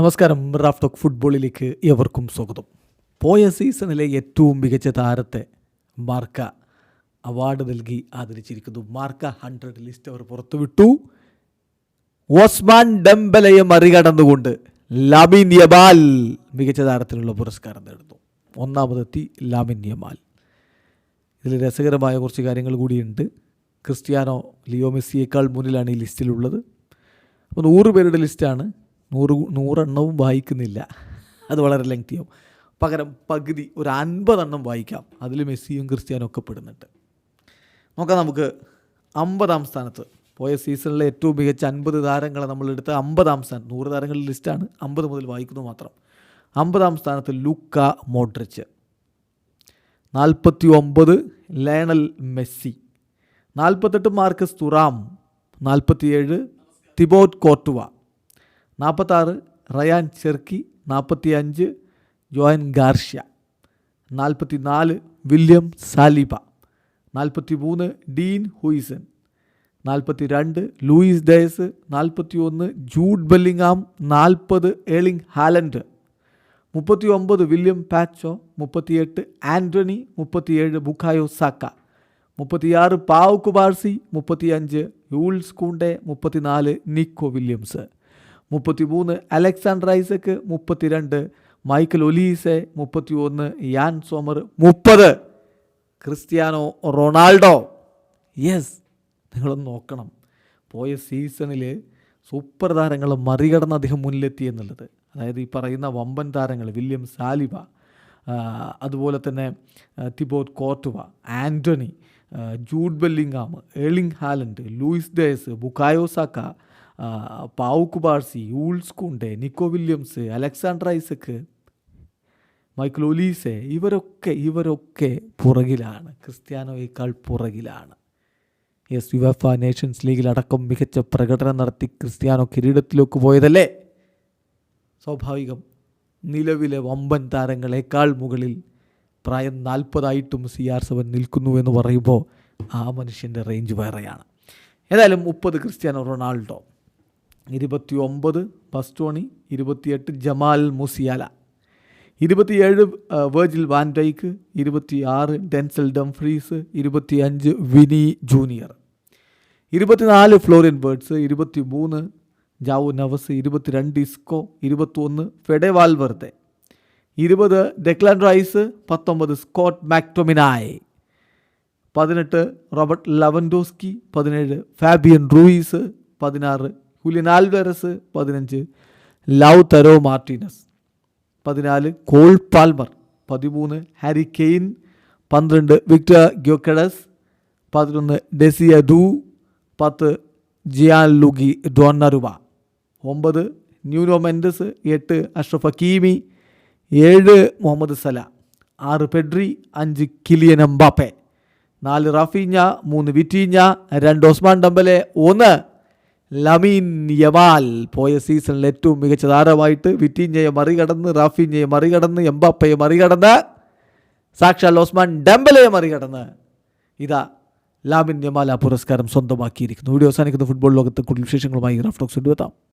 നമസ്കാരം Raf talk ഫുട്ബോളിലേക്ക് എവർക്കും സ്വാഗതം. പോയ സീസണിലെ ഏറ്റവും മികച്ച താരത്തെ മാർക്ക അവാർഡ് നൽകി ആദരിച്ചിരിക്കുന്നു. മാർക്ക ഹൺഡ്രഡ് ലിസ്റ്റ് അവർ പുറത്തുവിട്ടു. ഓസ്മാൻ ഡംബലയെ മറികടന്നുകൊണ്ട് ലാമിൻ യബാൽ മികച്ച താരത്തിനുള്ള പുരസ്കാരം നേടുന്നു. ഒന്നാമതെത്തി ലാമിൻ യമാൽ. ഇതിൽ രസകരമായ കുറച്ച് കാര്യങ്ങൾ കൂടിയുണ്ട്. ക്രിസ്ത്യാനോ ലിയോ മെസ്സിയേക്കാൾ മുന്നിലാണ് ഈ ലിസ്റ്റിലുള്ളത് അപ്പോൾ നൂറ് പേരുടെ ലിസ്റ്റാണ് നൂറ് നൂറെണ്ണവും വായിക്കുന്നില്ല. അത് വളരെ ലെങ്തിയാവും. പകരം പകുതി ഒരു അൻപതെണ്ണം വായിക്കാം. അതിൽ മെസ്സിയും ക്രിസ്ത്യാനും ഒക്കെ പെടുന്നുണ്ട്. നോക്കാം നമുക്ക് അമ്പതാം സ്ഥാനത്ത്. പോയ സീസണിലെ ഏറ്റവും മികച്ച അൻപത് താരങ്ങളെ നമ്മളെടുത്ത് അമ്പതാം സ്ഥാനം. നൂറ് താരങ്ങളുടെ ലിസ്റ്റാണ്. അമ്പത് മുതൽ വായിക്കുന്നു മാത്രം. അമ്പതാം സ്ഥാനത്ത് ലുക്ക മോഡ്രിച്ച്. നാൽപ്പത്തി ഒമ്പത് ലയണൽ മെസ്സി. നാൽപ്പത്തെട്ട് മാർക്കസ് തുറാം. നാൽപ്പത്തിയേഴ് തിബോറ്റ് കോർട്ടുവ. നാൽപ്പത്താറ് റയാൻ ചെർക്കി നാൽപ്പത്തി അഞ്ച് ജോയൻ ഗാർഷ്യ നാൽപ്പത്തി നാല് വില്യം സാലിബ നാൽപ്പത്തി മൂന്ന് ഡീൻ ഹുയിസൻ നാൽപ്പത്തി രണ്ട് ലൂയിസ് ഡയസ് നാൽപ്പത്തി ഒന്ന് ജൂഡ് ബെല്ലിങ്ങാം നാൽപ്പത് ഏളിംഗ് ഹാലൻഡ് മുപ്പത്തി ഒമ്പത് വില്യം പാച്ചോ മുപ്പത്തിയെട്ട് ആന്റണി മുപ്പത്തിയേഴ് ബുക്കായോ സാക്ക മുപ്പത്തിയാറ് പാവ് കുബാർസി മുപ്പത്തിയഞ്ച് യൂൾസ് കൂണ്ടെ മുപ്പത്തിനാല് നിക്കോ വില്യംസ് മുപ്പത്തിമൂന്ന് അലക്സാണ്ടർ ഐസക്ക് മുപ്പത്തിരണ്ട് മൈക്കൽ ഒലീസെ മുപ്പത്തി ഒന്ന് യാൻ സോമർ മുപ്പത്. Cristiano Ronaldo. യെസ് നിങ്ങളൊന്ന് നോക്കണം. പോയ സീസണിൽ സൂപ്പർ താരങ്ങൾ മറികടന്ന് അദ്ദേഹം മുന്നിലെത്തി എന്നുള്ളത്. അതായത് ഈ പറയുന്ന വമ്പൻ താരങ്ങൾ വില്യം സാലിബ അതുപോലെ തന്നെ Thibaut Courtois Antony Jude Bellingham Erling Haaland Luis Diaz Bukayo Saka Pau Cubarsi Jules Kounde Nico Williams Alexander Isak Michael Olise ഇവരൊക്കെ ഇവരൊക്കെ പുറകിലാണ്. ക്രിസ്ത്യാനോയേക്കാൾ പുറകിലാണ്. യെസ് യുവഫ നേഷൻസ് ലീഗിലടക്കം മികച്ച പ്രകടനം നടത്തി ക്രിസ്ത്യാനോ കിരീടത്തിലേക്ക് പോയതല്ലേ? സ്വാഭാവികം. നിലവിലെ വമ്പൻ താരങ്ങളെക്കാൾ മുകളിൽ പ്രായം നാൽപ്പതായിട്ടും സി ആർ സെവൻ നിൽക്കുന്നു എന്ന് പറയുമ്പോൾ ആ മനുഷ്യന്റെ റേഞ്ച് വേറെയാണ്. ഏതായാലും മുപ്പത് ക്രിസ്ത്യാനോ റൊണാൾഡോ. ഇരുപത്തി ഒമ്പത് ബസ്റ്റോണി ഇരുപത്തിയെട്ട് ജമാൽ മുസിയാല. ഇരുപത്തിയേഴ് വേർജിൽ വാൻ വാൻഡൈക്ക് ഇരുപത്തിയാറ് ഡെൻസൽ ഡംഫ്രീസ്. ഇരുപത്തിയഞ്ച് വിനി ജൂനിയർ. ഇരുപത്തിനാല് ഫ്ലോറിൻ ബേർഡ്സ്. ഇരുപത്തി മൂന്ന് ജാവു നവസ്. ഇരുപത്തിരണ്ട് ഇസ്കോ. ഇരുപത്തൊന്ന് ഫെഡെ വാൽവർത്തെ ഇരുപത് ഡെക്ലാൻ റൈസ്. പത്തൊമ്പത് സ്കോട്ട് മാക്ടോമിനായ്. പതിനെട്ട് റോബർട്ട് ലവൻഡോസ്കി. പതിനേഴ് ഫാബിയൻ റൂയിസ്. പതിനാറ് ഹുലിൻ ആൽവെറസ് പതിനഞ്ച്. ലവ് തരോ മാർട്ടിനസ് പതിനാല്. കോൾ പാൽമർ പതിമൂന്ന്. ഹാരി കെയിൻ പന്ത്രണ്ട്. വിക്ടർ ഗ്യോക്കഡസ് പതിനൊന്ന്. ഡെസിയ ദു പത്ത്. ജിയാൻ ലുഗി ഡോന്നറുവ ഒമ്പത്. ന്യൂനോ മെൻഡസ് എട്ട്. അഷ്റഫ് ഹക്കീമി ഏഴ്. മുഹമ്മദ് സല ആറ്. പെഡ്രി അഞ്ച്. കിലിയൻ എംബാപ്പെ നാല്. റാഫീഞ്ഞ മൂന്ന്. വിറ്റീഞ്ഞ രണ്ട്. ഒസ്മാൻ ഡംബലെ ഒന്ന്. ലമീൻ യമാൽ പോയ സീസണിൽ ഏറ്റവും മികച്ച താരമായിട്ട് വിറ്റീഞ്ഞയെ മറികടന്ന് റാഫിഞ്ഞയെ മറികടന്ന് എംബാപ്പയെ മറികടന്ന് സാക്ഷാൽ ഓസ്മാൻ ഡംബലയെ മറികടന്ന്. ഇതാ ലാമിൻ യമാൽ ആ പുരസ്കാരം സ്വന്തമാക്കിയിരിക്കുന്നു. വീഡിയോ അവസാനിക്കുന്ന ഫുട്ബോൾ ലോകത്ത് കൂടുതൽ വിശേഷങ്ങളുമായി റഫ്ടോക്സ് എത്താം.